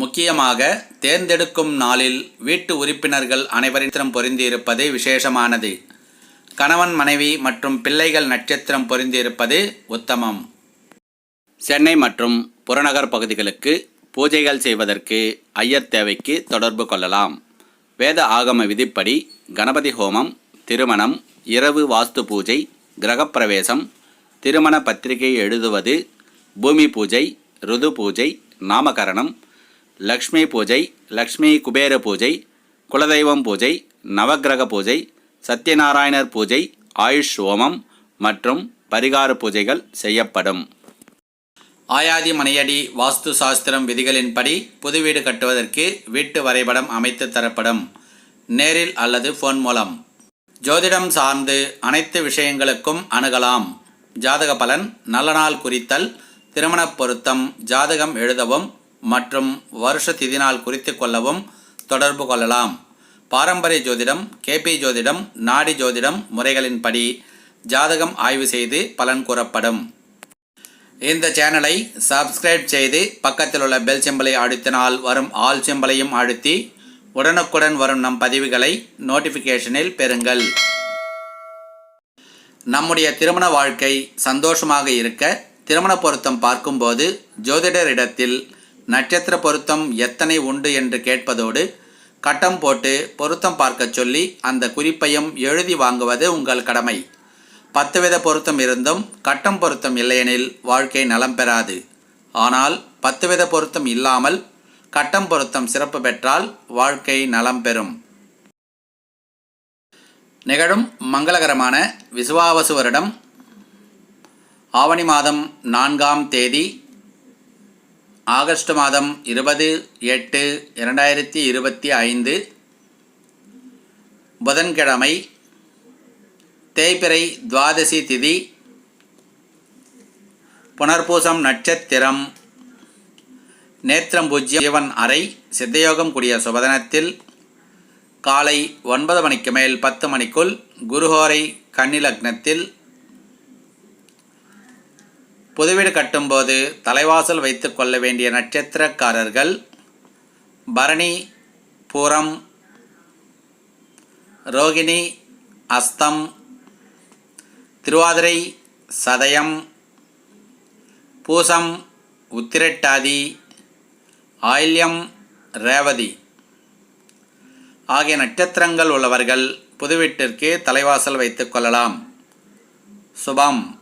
முக்கியமாக தேர்ந்தெடுக்கும் நாளில் வீட்டு உறுப்பினர்கள் அனைவரிடம் பொருந்தியிருப்பது விசேஷமானது. கணவன் மனைவி மற்றும் பிள்ளைகள் நட்சத்திரம் பொருந்தியிருப்பது உத்தமம். சென்னை மற்றும் புறநகர் பகுதிகளுக்கு பூஜைகள் செய்வதற்கு ஐயர் தேவைக்கு தொடர்பு கொள்ளலாம். வேத ஆகம விதிப்படி கணபதி ஹோமம் திருமணம் இரவு வாஸ்து பூஜை கிரகப்பிரவேசம் திருமண பத்திரிகை எழுதுவது பூமி பூஜை ருது பூஜை நாமகரணம் லக்ஷ்மி பூஜை லக்ஷ்மி குபேர பூஜை குலதெய்வம் பூஜை நவக்கிரக பூஜை சத்யநாராயணர் பூஜை ஆயுஷ் ஹோமம் மற்றும் பரிகார பூஜைகள் செய்யப்படும். ஆயாதி மனையடி வாஸ்து சாஸ்திரம் விதிகளின்படி புது வீடு கட்டுவதற்கு வீட்டு வரைபடம் அமைத்து தரப்படும். நேரில் அல்லது ஃபோன் மூலம். ஜோதிடம் சார்ந்து அனைத்து விஷயங்களுக்கும் அணுகலாம். ஜாதக பலன் நல்ல நாள் குறித்தல் திருமணப் பொருத்தம் ஜாதகம் எழுதவும் மற்றும் வருஷ திதி நாள் குறித்து கொள்ளவும் தொடர்பு கொள்ளலாம். பாரம்பரிய ஜோதிடம் கேபி ஜோதிடம் நாடி ஜோதிடம் முறைகளின்படி ஜாதகம் ஆய்வு செய்து பலன் கூறப்படும். இந்த சேனலை சப்ஸ்கிரைப் செய்து பக்கத்தில் உள்ள பெல் சிம்பலை அழுத்தினால் வரும் ஆல் சிம்பலையும் அழுத்தி உடனுக்குடன் வரும் நம் பதிவுகளை நோட்டிஃபிகேஷனில் பெறுங்கள். நம்முடைய திருமண வாழ்க்கை சந்தோஷமாக இருக்க திருமண பொருத்தம் பார்க்கும்போது ஜோதிடரிடத்தில் நட்சத்திர பொருத்தம் எத்தனை உண்டு என்று கேட்பதோடு கட்டம் போட்டு பொருத்தம் பார்க்கச் சொல்லி அந்த குறிப்பையும் எழுதி வாங்குவது உங்கள் கடமை. பத்து வித பொருத்தம் இருந்தும் கட்டம் பொருத்தம் இல்லையெனில் வாழ்க்கை நலம் பெறாது. ஆனால் பத்து வித பொருத்தம் இல்லாமல் கட்டம் பொருத்தம் சிறப்பு பெற்றால் வாழ்க்கை நலம் பெறும். நிகழும் மங்களகரமான விசுவாவசு வருடம் ஆவணி மாதம் நான்காம் தேதி ஆகஸ்ட் மாதம் இருபது எட்டு இரண்டாயிரத்தி இருபத்தி ஐந்து புதன்கிழமை தேய்பிறை துவாதசி திதி புனர்பூசம் நட்சத்திரம் நேத்திரம் பூஜ்ய ஜீவன் அறை சித்தயோகம் கூடிய சுபதனத்தில் காலை ஒன்பது மணிக்கு மேல் பத்து மணிக்குள் குருஹோரை கன்னிலக்னத்தில் புதுவீடு கட்டும்போது தலைவாசல் வைத்து கொள்ள வேண்டிய நட்சத்திரக்காரர்கள் பரணி பூரம் ரோகிணி அஸ்தம் திருவாதிரை சதயம் பூசம் உத்திரட்டாதி ஆயில்யம் ரேவதி. ஆகிய நட்சத்திரங்கள் உள்ளவர்கள் புதுவீட்டிற்கு தலைவாசல் வைத்துக்கொள்ளலாம் சுபம்.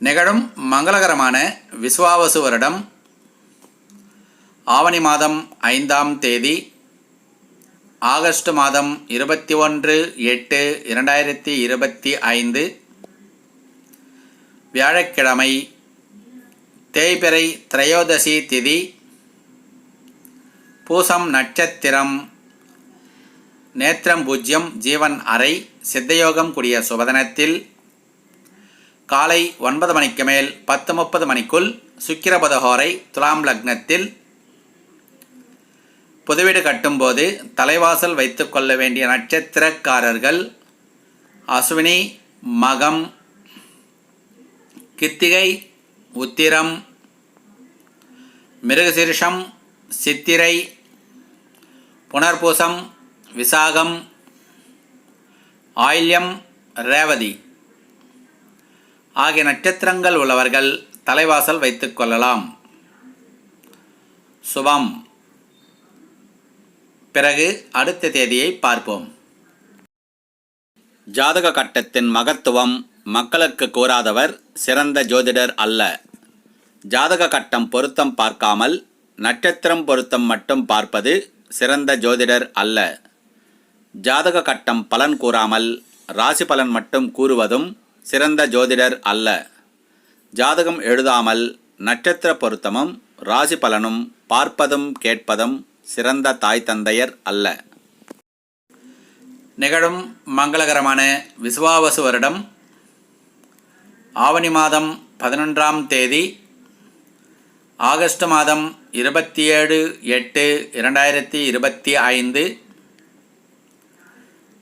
நிகழும் மங்களகரமான விஸ்வாவசு வருடம் ஆவணி மாதம் ஐந்தாம் தேதி ஆகஸ்ட் மாதம் இருபத்தி ஒன்று எட்டு இரண்டாயிரத்தி இருபத்தி ஐந்து வியாழக்கிழமை தேய்பிறை திரையோதசி திதி பூசம் நட்சத்திரம் நேத்திரம் பூஜ்யம் ஜீவன் அறை சித்தயோகம் கூடிய சுபதனத்தில் காலை ஒன்பது மணிக்கு மேல் பத்து முப்பது மணிக்குள் சுக்கிரபதஹோரை துலாம் லக்னத்தில் புதுவீடு கட்டும்போது தலைவாசல் வைத்துக்கொள்ள வேண்டிய நட்சத்திரக்காரர்கள் அஸ்வினி மகம் கித்திகை உத்திரம் மிருகசீர்ஷம் சித்திரை புனர்பூசம் விசாகம் ஆயில்யம் ரேவதி. ஆகிய நட்சத்திரங்கள் உள்ளவர்கள் தலைவாசல் வைத்துக் கொள்ளலாம். சுபம். பிறகு அடுத்த தேதியை பார்ப்போம். ஜாதக கட்டத்தின் மகத்துவம் மக்களுக்கு கூறாதவர் சிறந்த ஜோதிடர் அல்ல. ஜாதக கட்டம் பொருத்தம் பார்க்காமல் நட்சத்திரம் பொருத்தம் மட்டும் பார்ப்பது சிறந்த ஜோதிடர் அல்ல. ஜாதக கட்டம் பலன் கூறாமல் ராசி பலன் மட்டும் கூறுவதும் சிறந்த ஜோதிடர் அல்ல. ஜாதகம் எழுதாமல் நட்சத்திர பொருத்தமும் ராசி பலனும் பார்ப்பதும் கேட்பதும் சிறந்த தாய் தந்தையர் அல்ல. நிகழும் மங்களகரமான விசுவாவசு வருடம் ஆவணி மாதம் பதினொன்றாம் தேதி ஆகஸ்ட் மாதம் இருபத்தி ஏழு எட்டு இரண்டாயிரத்தி இருபத்தி ஐந்து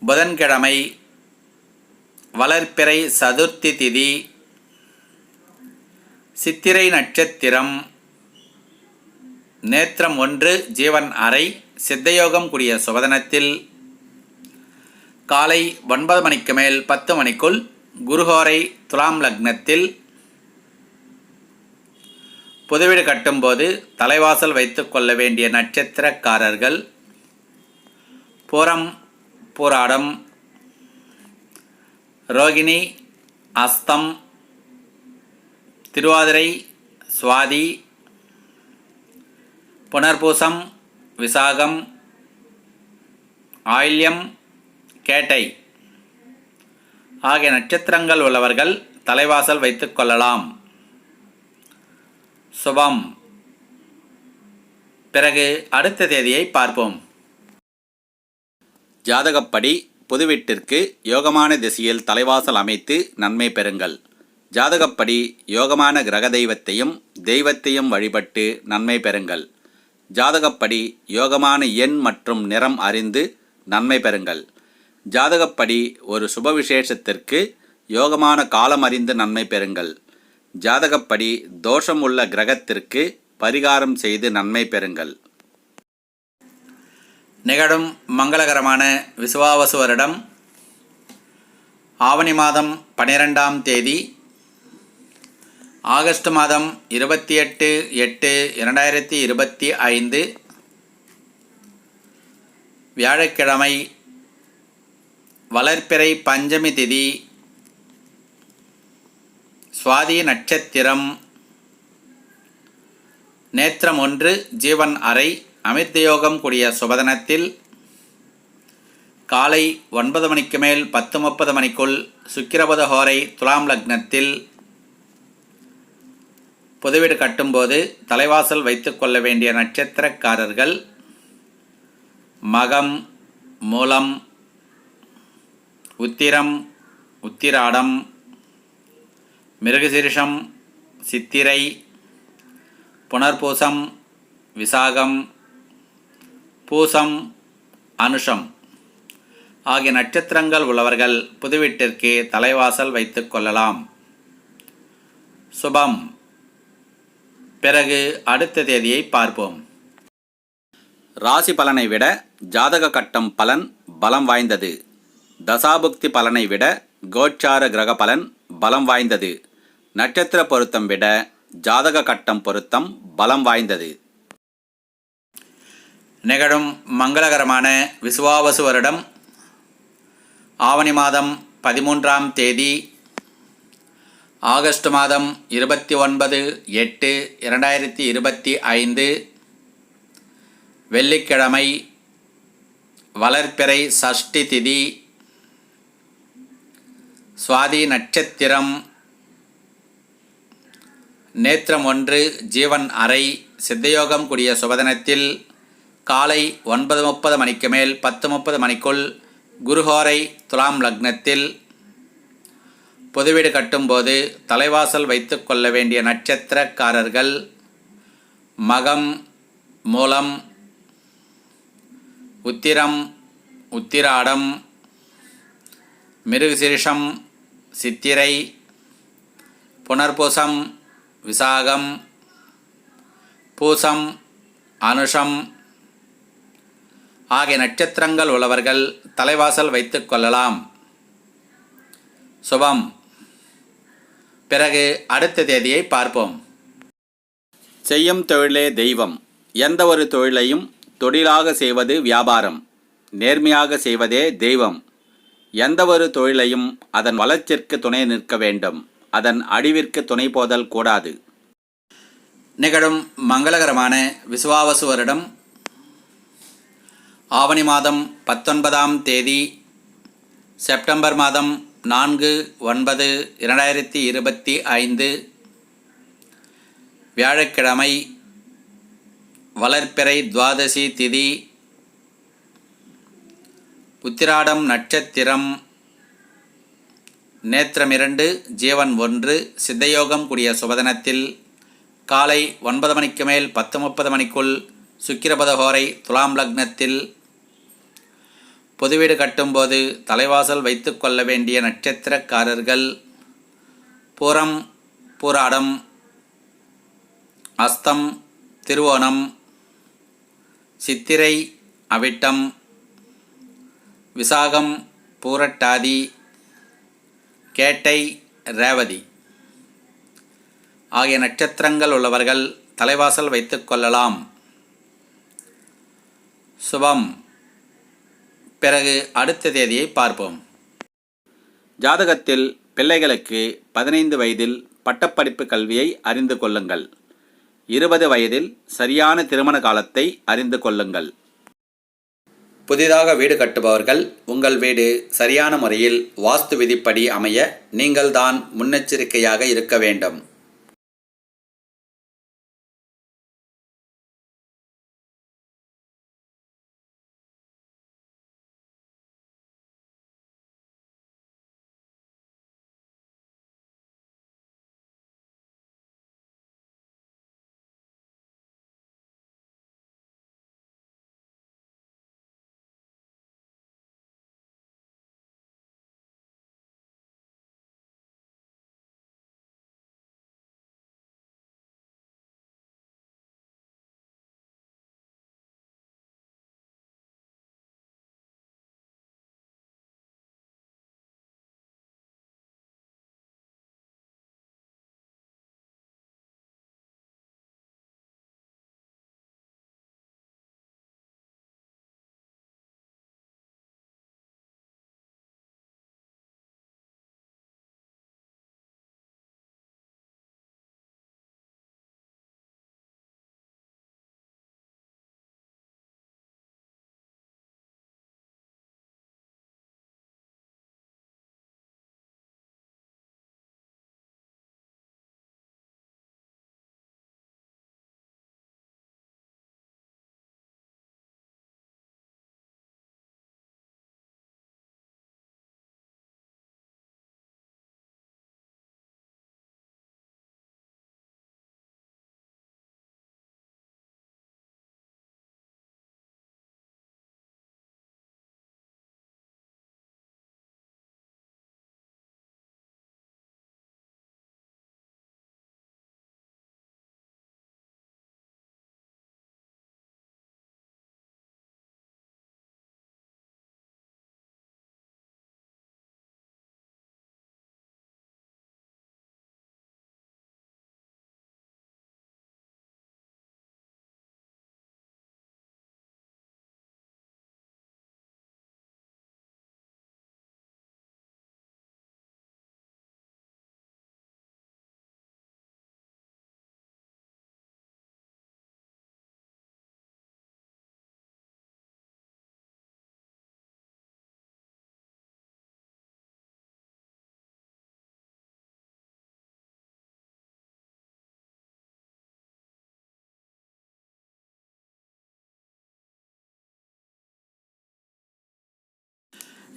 புதன்கிழமை வளர்ப்பிறை சதுர்த்தி திதி சித்திரை நட்சத்திரம் நேத்திரம் ஒன்று ஜீவன் அறை சித்தயோகம் கூடிய சுபதனத்தில் காலை ஒன்பது மணிக்கு மேல் பத்து மணிக்குள் குருஹோரை துலாம் லக்னத்தில் புதுவீடு கட்டும்போது தலைவாசல் வைத்து கொள்ள வேண்டிய நட்சத்திரக்காரர்கள் புறம் போராடம் ரோகிணி அஸ்தம் திருவாதிரை சுவாதி புனர்பூசம் விசாகம் ஆயில்யம் கேட்டை. ஆகிய நட்சத்திரங்கள் உள்ளவர்கள் தலைவாசல் வைத்துக் கொள்ளலாம். சுபம். பிறகு அடுத்த தேதியை பார்ப்போம். ஜாதகப்படி புதுவீட்டிற்கு யோகமான திசையில் தலைவாசல் அமைத்து நன்மை பெறுங்கள். ஜாதகப்படி யோகமான கிரக தெய்வத்தையும் தெய்வத்தையும் வழிபட்டு நன்மை பெறுங்கள். ஜாதகப்படி யோகமான எண் மற்றும் நிறம் அறிந்து நன்மை பெறுங்கள். ஜாதகப்படி ஒரு சுப விசேஷத்திற்கு யோகமான காலம் அறிந்து நன்மை பெறுங்கள். ஜாதகப்படி தோஷம் உள்ள கிரகத்திற்கு பரிகாரம் செய்து நன்மை பெறுங்கள். நிகழும் மங்களகரமான விசுவாவசு வருடம் ஆவணி மாதம் பனிரெண்டாம் தேதி ஆகஸ்ட் மாதம் இருபத்தி எட்டு எட்டு இரண்டாயிரத்தி இருபத்தி ஐந்து வியாழக்கிழமை வளர்ப்பிறை பஞ்சமி திதி சுவாதி நட்சத்திரம் நேத்திரம் ஒன்று ஜீவன் அறை அமிர்தயோகம் கூடிய சுபதனத்தில் காலை ஒன்பது மணிக்கு மேல் பத்து முப்பது மணிக்குள் சுக்கிரபத ஹோரை துலாம் லக்னத்தில் புதுவீடு கட்டும்போது தலைவாசல் வைத்துக்கொள்ள வேண்டிய நட்சத்திரக்காரர்கள் மகம் மூலம் உத்திரம் உத்திராடம் மிருகசீரிஷம் சித்திரை புனர்பூசம் விசாகம் பூசம் அனுஷம் ஆகிய நட்சத்திரங்கள் உள்ளவர்கள் புதுவீட்டிற்கு தலைவாசல் வைத்து கொள்ளலாம். சுபம். பிறகு அடுத்த தேதியை பார்ப்போம். ராசி பலனை விட ஜாதக கட்டம் பலன் பலம் வாய்ந்தது. தசாபுக்தி பலனை விட கோச்சார கிரக பலன் பலம் வாய்ந்தது. நட்சத்திர பொருத்தம் விட ஜாதக கட்டம் பொருத்தம் பலம் வாய்ந்தது. நிகழும் மங்களகரமான விசுவாவசு வருடம் ஆவணி மாதம் பதிமூன்றாம் தேதி ஆகஸ்ட் மாதம் இருபத்தி ஒன்பது எட்டு இரண்டாயிரத்தி இருபத்தி ஐந்து வெள்ளிக்கிழமை வளர்ப்பிறை சஷ்டி திதி சுவாதி நட்சத்திரம் நேத்திரம் ஒன்று ஜீவன் அறை சித்தயோகம் கூடிய சுபதனத்தில் காலை ஒன்பது முப்பது மணிக்கு மேல் பத்து முப்பது மணிக்குள் குருஹோரை துலாம் லக்னத்தில் புதுவீடு கட்டும்போது தலைவாசல் வைத்து கொள்ள வேண்டிய நட்சத்திரக்காரர்கள் மகம் மூலம் உத்திரம் உத்திராடம் மிருகசிரிஷம் சித்திரை புனர்பூசம் விசாகம் பூசம் அனுஷம் ஆகிய நட்சத்திரங்கள் உள்ளவர்கள் தலைவாசல் வைத்து கொள்ளலாம். சுபம். பிறகு அடுத்த தேதியை பார்ப்போம். செய்யும் தொழிலே தெய்வம். எந்த ஒரு தொழிலையும் தொழிலாக செய்வது வியாபாரம். நேர்மையாக செய்வதே தெய்வம். எந்த ஒரு தொழிலையும் அதன் வளர்ச்சிற்கு துணை நிற்க வேண்டும். அதன் அழிவிற்கு துணை போதல் கூடாது. நிகழும் மங்களகரமான விசுவாவசு வருடம் ஆவணி மாதம் பத்தொன்பதாம் தேதி செப்டம்பர் மாதம் நான்கு ஒன்பது இரண்டாயிரத்தி இருபத்தி ஐந்து வியாழக்கிழமை வளர்ப்பிறை துவாதசி திதி உத்திராடம் நட்சத்திரம் நேத்திரம் இரண்டு ஜீவன் ஒன்று சித்தயோகம் கூடிய சுபதனத்தில் காலை ஒன்பது மணிக்கு மேல் பத்து முப்பது மணிக்குள் சுக்கிரபதஹோரை துலாம் லக்னத்தில் பொதுவீடு கட்டும்போது தலைவாசல் வைத்து கொள்ள வேண்டிய நட்சத்திரக்காரர்கள் புறம் பூராடம் அஸ்தம் திருவோணம் சித்திரை அவிட்டம் விசாகம் பூரட்டாதி கேட்டை ரேவதி ஆகிய நட்சத்திரங்கள் உள்ளவர்கள் தலைவாசல் வைத்து கொள்ளலாம். சுபம். பிறகு அடுத்த தேதியை பார்ப்போம். ஜாதகத்தில் பிள்ளைகளுக்கு பதினைந்து வயதில் பட்டப்படிப்பு கல்வியை அறிந்து கொள்ளுங்கள். இருபது வயதில் சரியான திருமண காலத்தை அறிந்து கொள்ளுங்கள். புதிதாக வீடு கட்டுபவர்கள் உங்கள் வீடு சரியான முறையில் வாஸ்து விதிப்படி அமைய நீங்கள்தான் முன்னெச்சரிக்கையாக இருக்க வேண்டும்.